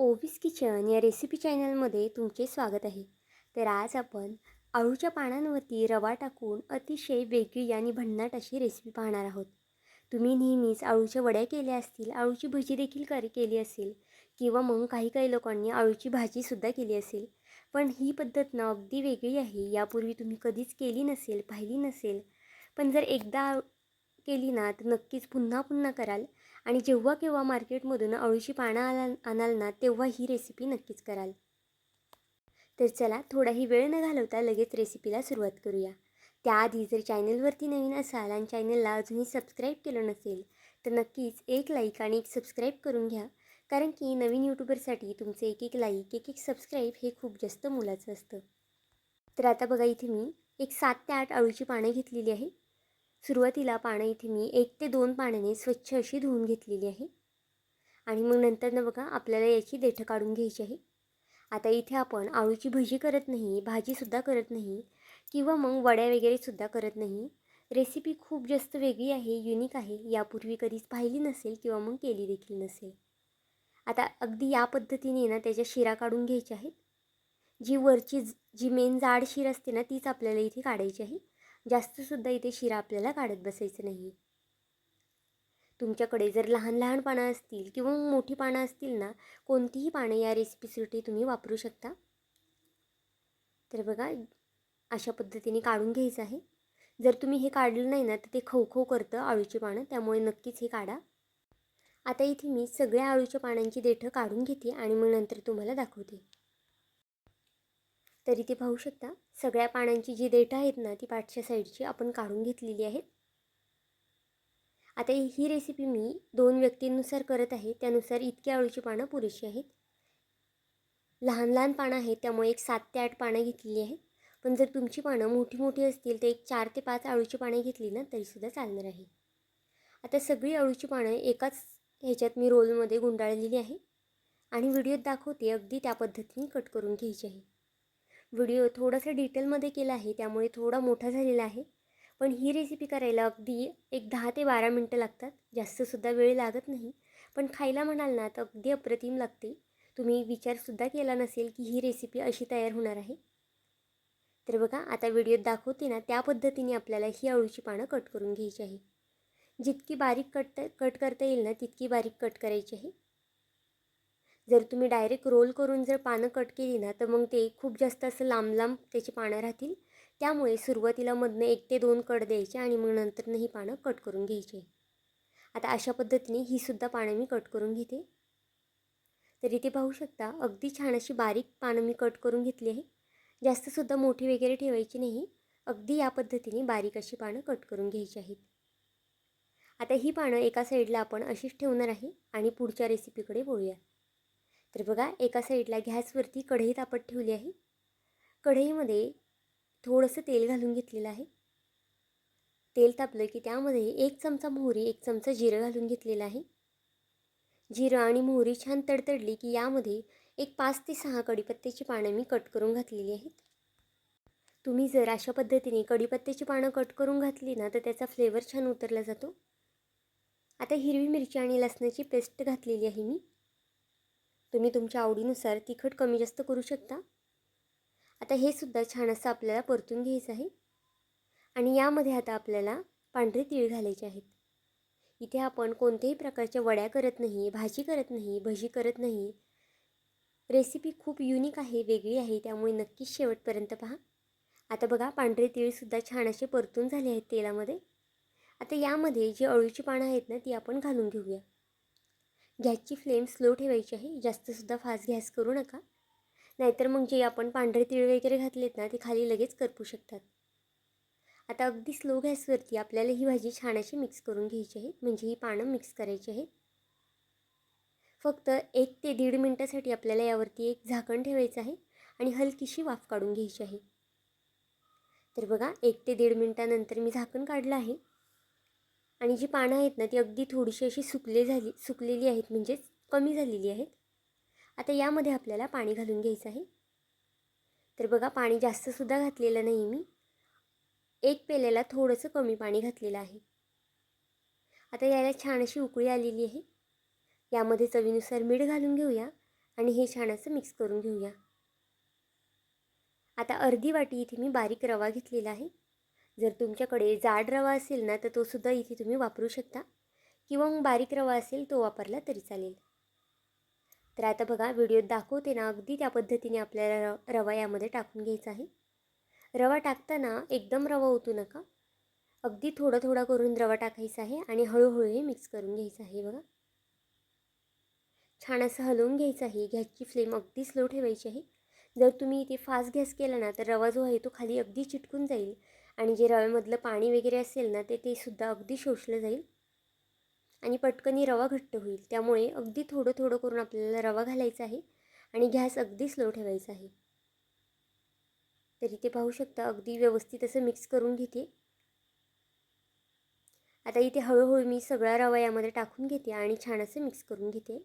ओवीस kitchen या recipe चॅनलमध्ये तुमचे स्वागत आहे. तर आज आपण अळूच्या पानांवरती रवा टाकून अतिशय वेगळी आणि भन्नाट अशी रेसिपी पाहणार आहोत. तुम्ही नेहमीच अळूच्या वड्या केल्या असतील अळूची भजी देखील कर केली असेल किंवा मग काही काही लोकांनी अळूची भाजीसुद्धा केली असेल पण ही पद्धत ना अगदी वेगळी आहे यापूर्वी तुम्ही कधीच केली नसेल पाहिली नसेल. पण जर एकदा केली ना तर नक्कीच पुन्हा पुन्हा कराल. आणि जेव्हा केव्हा मार्केटमधून अळूची पानं आला आणाल ना तेव्हा ही रेसिपी नक्कीच कराल. तर चला थोडाही वेळ न घालवता लगेच रेसिपीला सुरुवात करूया. त्याआधी जर चॅनलवरती नवीन असाल आणि चॅनलला अजूनही सबस्क्राईब केलं नसेल तर नक्कीच एक लाईक आणि एक सबस्क्राईब करून घ्या. कारण की नवीन यूट्यूबरसाठी तुमचे एक एक लाईक एक एक सबस्क्राईब हे खूप जास्त मोलाचं असतं. तर आता बघा इथे मी एक सात ते आठ अळूची पानं घेतलेली आहे सुरुवातीला पानं इथे मी एक ते दोन पाण्याने स्वच्छ अशी धुवून घेतलेली आहे. आणि मग नंतरनं बघा आपल्याला याची देठं काढून घ्यायची आहे. आता इथे आपण आळूची भजी करत नाही भाजीसुद्धा करत नाही किंवा मग वड्या वगैरेसुद्धा करत नाही. रेसिपी खूप जास्त वेगळी आहे युनिक आहे. यापूर्वी कधीच पाहिली नसेल किंवा मग केली देखील नसेल. आता अगदी या पद्धतीने ना त्याच्या शिरा काढून घ्यायच्या आहेत. जी वरची जी मेन जाड शिर असते ना तीच आपल्याला इथे काढायची आहे. जास्तसुद्धा इथे शिरा आपल्याला काढत बसायचं नाही. तुमच्याकडे जर लहान लहान पानं असतील किंवा मोठी पानं असतील ना कोणतीही पानं या रेसिपीसाठी तुम्ही वापरू शकता. तर बघा अशा पद्धतीने काढून घ्यायचं आहे. जर तुम्ही हे काढलं नाही ना तर ते खवखव करतं आळूची पानं त्यामुळे नक्कीच हे काढा. आता इथे मी सगळ्या आळूच्या पानांची देठं काढून घेते आणि मग नंतर तुम्हाला दाखवते. तर इथे पाहू शकता. सगळ्या पानांची जी देठं आहेत ना ती पाठच्या साईडची आपण काढून घेतलेली आहेत. आता ही रेसिपी मी दोन व्यक्तींनुसार करत आहे. त्यानुसार इतकी आळूची पानं पुरेशी आहेत. लहान लहान पानं आहेत त्यामुळे एक सात ते आठ पानं घेतलेली आहेत. पण जर तुमची पानं मोठी मोठी असतील तर एक चार ते पाच आळूची पानं घेतली ना तरीसुद्धा चालणार आहे. आता सगळी आळूची पानं एकाच ह्याच्यात मी रोलमध्ये गुंडाळलेली आहे. आणि व्हिडिओत दाखवते अगदी त्या पद्धतीने कट करून घ्यायची आहे. व्हिडिओ थोडासा डिटेलमध्ये केला आहे त्यामुळे थोडा मोठा झालेला आहे. पण ही रेसिपी करायला अगदी एक दहा ते बारा मिनटं लागतात. जास्तसुद्धा वेळ लागत नाही. पण खायला म्हणाल ना तर अगदी अप्रतिम लागते. तुम्ही विचारसुद्धा केला नसेल की ही रेसिपी अशी तयार होणार आहे. तर बघा आता व्हिडिओत दाखवते ना त्या पद्धतीने आपल्याला ही अळूची पानं कट करून घ्यायची आहे. जितकी बारीक कट कट करता येईल ना तितकी बारीक कट करायची आहे. जर तुम्ही डायरेक्ट रोल करून जर पानं कट केली ना तर मग ते खूप जास्त असं लांब लांब त्याची पानं राहतील. त्यामुळे सुरुवातीला मधनं एक ते दोन कट द्यायचे आणि मग नंतरनं ही पानं कट करून घ्यायची. आता अशा पद्धतीने ही सुद्धा पानं मी कट करून घेते. तर इथे पाहू शकता अगदी छान अशी बारीक पानं मी कट करून घेतली आहे. जास्तसुद्धा मोठी वगैरे ठेवायची नाही. अगदी या पद्धतीने बारीक अशी पानं कट करून घ्यायची आहेत. आता ही पानं एका साईडला आपण अशीच ठेवणार आहे आणि पुढच्या रेसिपीकडे बोलूया तर बघा एका साईडला गॅसवरती कढई तापत ठेवली आहे. कढईमध्ये थोडंसं तेल घालून घेतलेलं आहे. तेल तापलं की त्यामध्ये एक चमचा मोहरी एक चमचा जिरं घालून घेतलेलं आहे. जिरं आणि मोहरी छान तडतडली की यामध्ये एक पाच ते सहा कढीपत्त्याची पानं मी कट करून घातलेली आहेत. तुम्ही जर अशा पद्धतीने कढीपत्त्याची पानं कट करून घातली ना तर त्याचा फ्लेवर छान उतरला जातो. आता हिरवी मिरची आणि लसणाची पेस्ट घातलेली आहे मी. तुम्ही तुमच्या आवडीनुसार तिखट कमी जास्त करू शकता. आता हे सुद्धा छान असं आपल्याला परतून घ्यायचं आहे. आणि यामध्ये आता आपल्याला पांढरे तीळ घालायचे आहेत. इथे आपण कोणत्याही प्रकारच्या वड्या करत नाही भाजी करत नाही भजी करत नाही. रेसिपी खूप युनिक आहे वेगळी आहे त्यामुळे नक्कीच शेवटपर्यंत पहा. आता बघा पांढरे तीळसुद्धा छान असे परतून झाले आहेत तेलामध्ये. आता यामध्ये जी अळूची पानं आहेत ना ती आपण घालून घेऊया. गॅसची फ्लेम स्लो ठेवायची आहे जास्तसुद्धा फास्ट गॅस करू नका. नाहीतर मग जे आपण पांढरे तीळ वगैरे घातलेत ना ते खाली लगेच करपू शकतात. आता अगदी स्लो गॅसवरती आपल्याला ही भाजी छान अशी मिक्स करून घ्यायची आहे म्हणजे ही पानं मिक्स करायची आहेत. फक्त एक ते दीड मिनटासाठी आपल्याला यावरती एक झाकण ठेवायचं आहे आणि हलकीशी वाफ काढून घ्यायची आहे. तर बघा एक ते दीड मिनटानंतर मी झाकण काढलं आहे. आणि जी पानं आहेत ना ती अगदी थोडीशी अशी सुकले झाली सुकलेली आहेत म्हणजेच कमी झालेली आहेत. आता यामध्ये आपल्याला पाणी घालून घ्यायचं आहे. तर बघा पाणी जास्तसुद्धा घातलेलं नाही मी. एक पेल्याला थोडंसं कमी पाणी घातलेलं आहे. आता याला छान अशी उकळी आलेली आहे. यामध्ये चवीनुसार मीठ घालून घेऊया आणि हे छान असं मिक्स करून घेऊया. आता अर्धी वाटी इथे मी बारीक रवा घेतलेला आहे. जर तुमच्याकडे जाड रवा असेल ना तर तोसुद्धा इथे तुम्ही वापरू शकता. किंवा मग बारीक रवा असेल तो वापरला तरी चालेल. तर आता बघा व्हिडिओत दाखवते ना अगदी त्या पद्धतीने आपल्याला रवा यामध्ये टाकून घ्यायचा आहे. रवा टाकताना एकदम रवा ओतू नका. अगदी थोडा थोडा करून रवा टाकायचा आहे आणि हळूहळू हे मिक्स करून घ्यायचं आहे बघा. छान असं हलवून घ्यायचं आहे. गॅसची फ्लेम अगदी स्लो ठेवायची आहे. जर तुम्ही इथे फास्ट गॅस केला ना तर रवा जो आहे तो खाली अगदी चिटकून जाईल. आणि जे रव्यामधलं पाणी वगैरे असेल ना ते ते सुद्धा अगदी शोषलं जाईल. आणि पटकनी रवा घट्ट होईल. त्यामुळे अगदी थोडं थोडं करून आपल्याला रवा घालायचा आहे आणि गॅस अगदी स्लो ठेवायचा आहे. तरी ते पाहू शकता अगदी व्यवस्थित असं मिक्स करून घेते. आता इथे हळूहळू मी सगळा रवा यामध्ये टाकून घेते आणि छान असं मिक्स करून घेते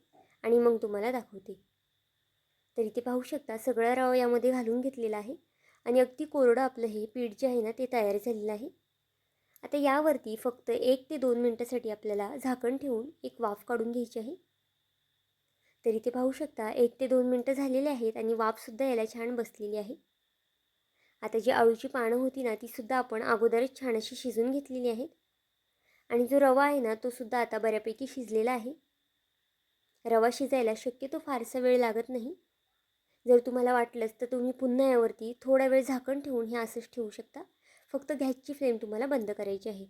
आणि मग तुम्हाला दाखवते. तरी ते पाहू शकता सगळा रवा यामध्ये घालून घेतलेला आहे. आणि अगदी कोरडं आपलं हे पीठ जे आहे ना ते तयार झालेलं आहे. आता यावरती फक्त एक ते दोन मिनटासाठी आपल्याला झाकण ठेवून एक वाफ काढून घ्यायची आहे. तर इथे पाहू शकता एक ते दोन मिनटं झालेले आहेत आणि वाफसुद्धा याला छान बसलेली आहे. आता जी आळूची पानं होती ना तीसुद्धा आपण अगोदरच छान अशी शिजून घेतलेली आहेत. आणि जो रवा आहे ना तो सुद्धा आता बऱ्यापैकी शिजलेला आहे. रवा शिजायला शक्यतो फारसा वेळ लागत नाही. जर तुम्हाला वाटलंच तर तुम्ही पुन्हा यावरती थोडा वेळ झाकण ठेवून हे असंच ठेवू शकता. फक्त गॅसची फ्लेम तुम्हाला बंद करायची आहे.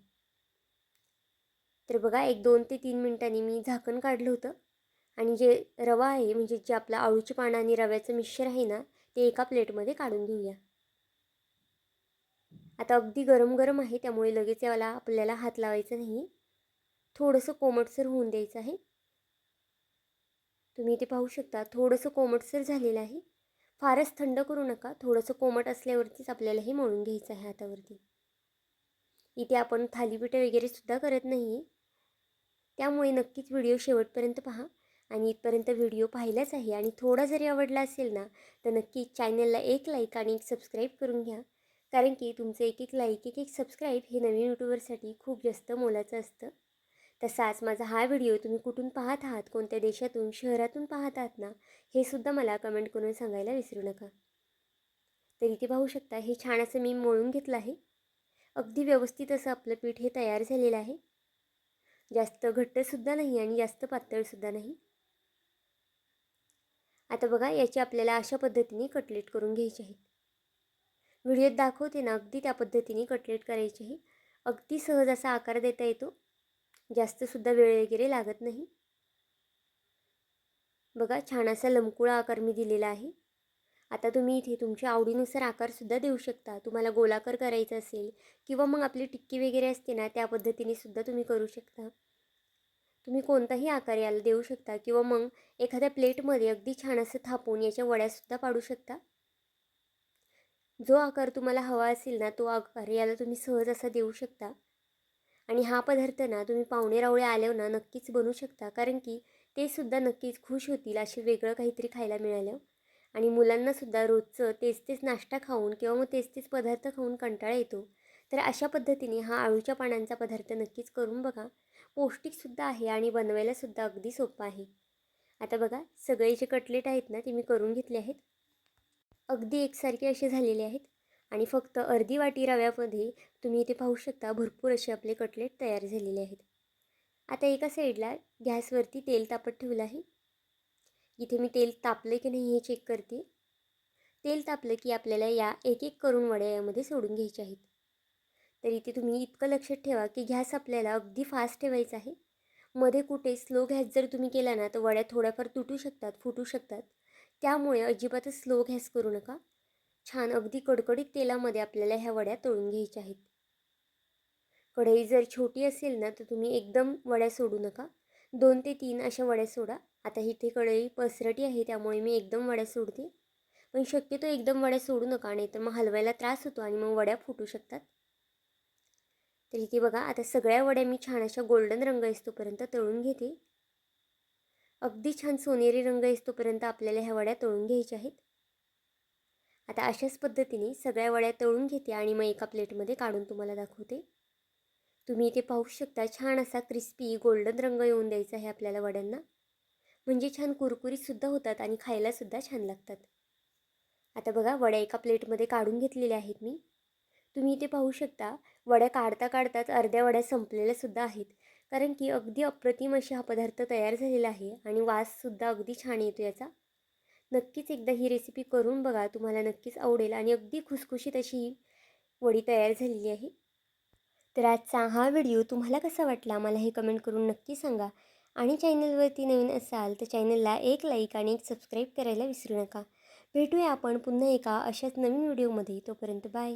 तर बघा एक दोन ते तीन मिनटांनी मी झाकण काढलं होतं. आणि जे रवा आहे म्हणजे जे आपलं आळूची पानं आणि रव्याचं मिक्सर आहे ना ते एका प्लेटमध्ये काढून घेऊया. आता अगदी गरम गरम आहे त्यामुळे लगेच याला आपल्याला हात लावायचा नाही. थोडंसं कोमटसर होऊन द्यायचं आहे. तुम्ही इथे पाहू शकता थोडंसं कोमटसर झालेलं आहे. फारच थंड करू नका थोडंसं कोमट असल्यावरतीच आपल्याला हे मळून घ्यायचं आहे हातावरती. इथे आपण थालीपीठं वगैरे सुद्धा करत नाही आहे त्यामुळे नक्कीच व्हिडिओ शेवटपर्यंत पहा आणि इथपर्यंत व्हिडिओ पाहिलाच आहे आणि थोडा जरी आवडला असेल ना तर नक्कीच चॅनलला एक लाईक आणि एक सबस्क्राईब करून घ्या. कारण की तुमचं एक एक लाईक एक एक सबस्क्राईब हे नवीन यूट्यूबरसाठी खूप जास्त मोलाचं असतं. तसाच माझा हा व्हिडिओ तुम्ही कुठून पाहत आहात? कोणत्या देशातून शहरातून पाहत आहात ना? हे सुद्धा मला कमेंट करून सांगायला विसरू नका. तर इथे पाहू शकता हे छान असं मी मळून घेतलं आहे. अगदी व्यवस्थित असं आपलं पीठ हे तयार झालेलं आहे. जास्त घट्टसुद्धा नाही आणि जास्त पातळसुद्धा नाही. आता बघा याची आपल्याला अशा पद्धतीने कटलेट करून घ्यायचे आहेत. व्हिडिओत दाखवते ना अगदी त्या पद्धतीने कटलेट करायचे आहे. अगदी सहज असा आकार देता येतो. जास्तसुद्धा वेळ वगैरे लागत नाही. बघा छान असा लमकुळा आकार मी दिलेला आहे. आता तुम्ही इथे तुमच्या आवडीनुसार आकारसुद्धा देऊ शकता. तुम्हाला गोलाकार करायचा असेल किंवा मग आपली टिक्की वगैरे असते ना त्या पद्धतीने सुद्धा तुम्ही करू शकता. तुम्ही कोणताही आकार याला देऊ शकता किंवा मग एखाद्या प्लेटमध्ये अगदी छान असं थापून याच्या वड्यासुद्धा पाडू शकता. जो आकार तुम्हाला हवा असेल ना तो आकार याला तुम्ही सहज असा देऊ शकता. आणि हा पदार्थ ना तुम्ही पाहुणे रावळे आल्यावर ना नक्कीच बनवू शकता. कारण की ते सुद्धा नक्कीच खुश होतील असे वेगळं काहीतरी खायला मिळालं. आणि मुलांनासुद्धा रोजचं तेच तेच नाश्ता खाऊन किंवा मग तेच तेच पदार्थ खाऊन कंटाळा येतो. तर अशा पद्धतीने हा आळूच्या पानांचा पदार्थ नक्कीच करून बघा. पौष्टिकसुद्धा आहे आणि बनवायलासुद्धा अगदी सोपं आहे. आता बघा सगळे जे कटलेट आहेत ना ते मी करून घेतले आहेत. अगदी एकसारखे असे झालेले आहेत. आणि फक्त अर्धी वाटी रव्यामध्ये तुम्ही इथे पाहू शकता भरपूर असे आपले कटलेट तयार झालेले आहेत. आता एका साईडला गॅसवरती तेल तापत ठेवलं आहे. इथे मी तेल तापलं की नाही हे चेक करते. तेल तापलं की आपल्याला या एक एक करून वड्या यामध्ये सोडून घ्यायच्या आहेत. तर इथे तुम्ही इतकं लक्षात ठेवा की गॅस आपल्याला अगदी फास्ट ठेवायचा आहे. मध्ये कुठे स्लो गॅस जर तुम्ही केला ना तर वड्या थोड्याफार तुटू शकतात फुटू शकतात. त्यामुळे अजिबातच स्लो गॅस करू नका. छान अगदी कडकडीत तेलामध्ये आपल्याला ह्या वड्या तळून घ्यायच्या आहेत. कढई जर छोटी असेल ना तर तुम्ही एकदम वड्या सोडू नका. दोन ते तीन अशा वड्या सोडा. आता इथे कढई पसरटी आहे त्यामुळे मी एकदम वड्या सोडते. पण शक्यतो एकदम वड्या सोडू नका नाही तर मग हलवायला त्रास होतो आणि मग वड्या फुटू शकतात. तर इथे बघा आता सगळ्या वड्या मी छान अशा गोल्डन रंग येतोपर्यंत तळून घेते. अगदी छान सोनेरी रंग येतोपर्यंत आपल्याला ह्या वड्या तळून घ्यायच्या आहेत. आता अशाच पद्धतीने सगळ्या वड्या तळून घेते आणि मग एका प्लेटमध्ये काढून तुम्हाला दाखवते. तुम्ही इथे पाहू शकता छान असा क्रिस्पी गोल्डन रंग येऊन द्यायचा आहे आपल्याला वड्यांना. म्हणजे छान कुरकुरीतसुद्धा होतात आणि खायलासुद्धा छान लागतात. आता बघा वड्या एका प्लेटमध्ये काढून घेतलेल्या आहेत मी. तुम्ही इथे पाहू शकता वड्या काढता काढताच अर्ध्या वड्या संपलेल्यासुद्धा आहेत. कारण की अगदी अप्रतिम अशी हा पदार्थ तयार झालेला आहे आणि वाससुद्धा अगदी छान येतो याचा. नक्कीच एकदा ही रेसिपी करून बघा तुम्हाला नक्कीच आवडेल आणि अगदी खुसखुशीत अशी ही वडी तयार झालेली आहे. तर आजचा हा व्हिडिओ तुम्हाला कसा वाटला? मला हे कमेंट करून नक्की सांगा. आणि चॅनलवरती नवीन असाल तर चॅनलला एक लाईक आणि एक सबस्क्राईब करायला विसरू नका. भेटूया आपण पुन्हा एका अशाच नवीन व्हिडिओमध्ये तोपर्यंत बाय